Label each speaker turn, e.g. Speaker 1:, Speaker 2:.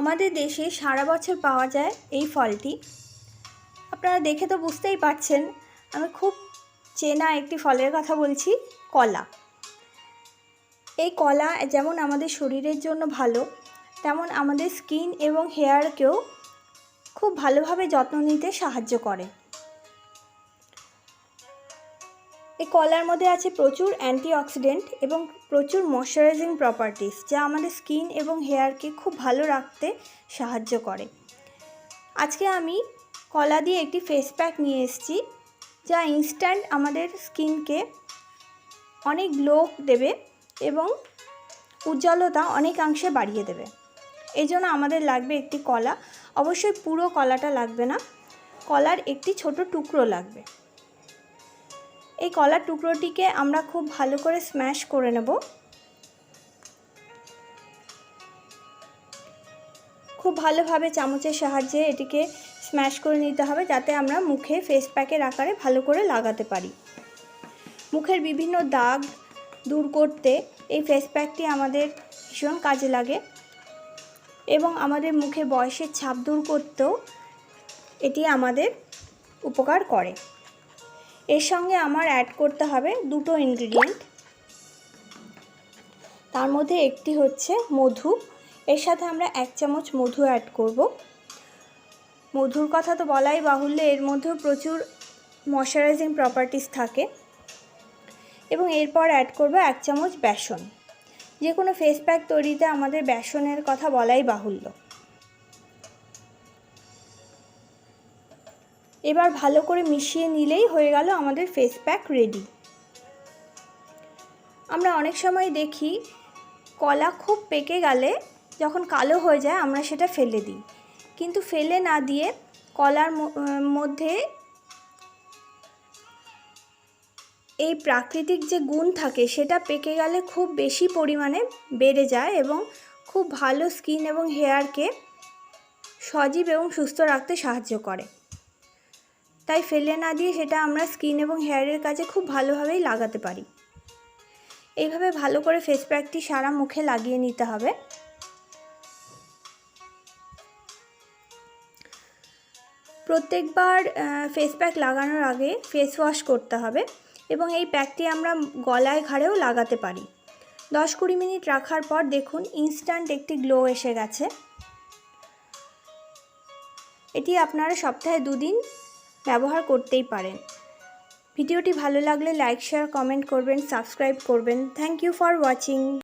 Speaker 1: আমাদের দেশে সারা বছর পাওয়া যায় এই ফলটি। আপনারা দেখে তো বুঝতেই পারছেন, আমি খুব চেনা একটি ফলের কথা বলছি, কলা। এই কলা যেমন আমাদের শরীরের জন্য ভালো, তেমন আমাদের স্কিন এবং হেয়ারকেও খুব ভালোভাবে যত্ন নিতে সাহায্য করে। এই কলার মধ্যে আছে প্রচুর অ্যান্টিঅক্সিডেন্ট এবং প্রচুর ময়শ্চারাইজিং প্রপার্টিস যা আমাদের স্কিন এবং হেয়ারকে খুব ভালো রাখতে সাহায্য করে। আজকে আমি কলা দিয়ে একটি ফেস প্যাক নিয়ে এসেছি, যা ইনস্ট্যান্ট আমাদের স্কিনকে অনেক গ্লো দেবে এবং উজ্জ্বলতা অনেকাংশে বাড়িয়ে দেবে। এই জন্য আমাদের লাগবে একটি কলা। অবশ্যই পুরো কলাটা লাগবে না, কলার একটি ছোট টুকরো লাগবে। এই কলার টুকরোটিকে আমরা খুব ভালো করে স্ম্যাশ করে নেব। খুব ভালোভাবে চামচের সাহায্যে এটিকে স্ম্যাশ করে নিতে হবে যাতে আমরা মুখে ফেস প্যাকের আকারে ভালো করে লাগাতে পারি। মুখের বিভিন্ন দাগ দূর করতে এই ফেস প্যাকটি আমাদের ভীষণ কাজে লাগে এবং আমাদের মুখে বয়সের ছাপ দূর করতেও এটি আমাদের উপকার করে। এর সঙ্গে আমার অ্যাড করতে হবে দুটো ইনগ্রিডিয়েন্ট তার মধ্যে একটি হচ্ছে মধু। এর সাথে আমরা এক চামচ মধু অ্যাড করব। মধুর কথা তো বলাই বাহুল্য, এর মধ্যেও প্রচুর ময়শ্চারাইজিং প্রপার্টিস থাকে। এবং এরপর অ্যাড করব এক চামচ বেসন। যে কোনো ফেস প্যাক তৈরিতে আমাদের বেসনের কথা বলাই বাহুল্য। এবার ভালো করে মিশিয়ে নিলেই হয়ে গেল আমাদের ফেস প্যাক রেডি আমরা অনেক সময় দেখি কলা খুব পেকে গেলে যখন কালো হয়ে যায় আমরা সেটা ফেলে দিই। কিন্তু ফেলে না দিয়ে কলার মধ্যে এই প্রাকৃতিক যে গুণ থাকে সেটা পেকে গেলে খুব বেশি পরিমাণে বেড়ে যায় এবং খুব ভালো স্কিন এবং হেয়ারকে সজীব এবং সুস্থ রাখতে সাহায্য করে। তাই ফেলে না দিয়ে সেটা আমরা স্কিন এবং হেয়ারের কাজে খুব ভালোভাবেই লাগাতে পারি। এইভাবে ভালো করে ফেস প্যাকটি সারা মুখে লাগিয়ে নিতে হবে। প্রত্যেকবার ফেস প্যাক লাগানোর আগে ফেস ওয়াশ করতে হবে এবং এই প্যাকটি আমরা গলায় ঘাড়েও লাগাতে পারি। দশ কুড়ি মিনিট রাখার পর দেখুন ইনস্ট্যান্ট একটি গ্লো এসে গেছে। এটি আপনারা সপ্তাহে দুদিন ব্যবহার করতেই পারেন। ভিডিওটি ভালো লাগলে লাইক শেয়ার কমেন্ট করবেন সাবস্ক্রাইব করবেন। Thank you for watching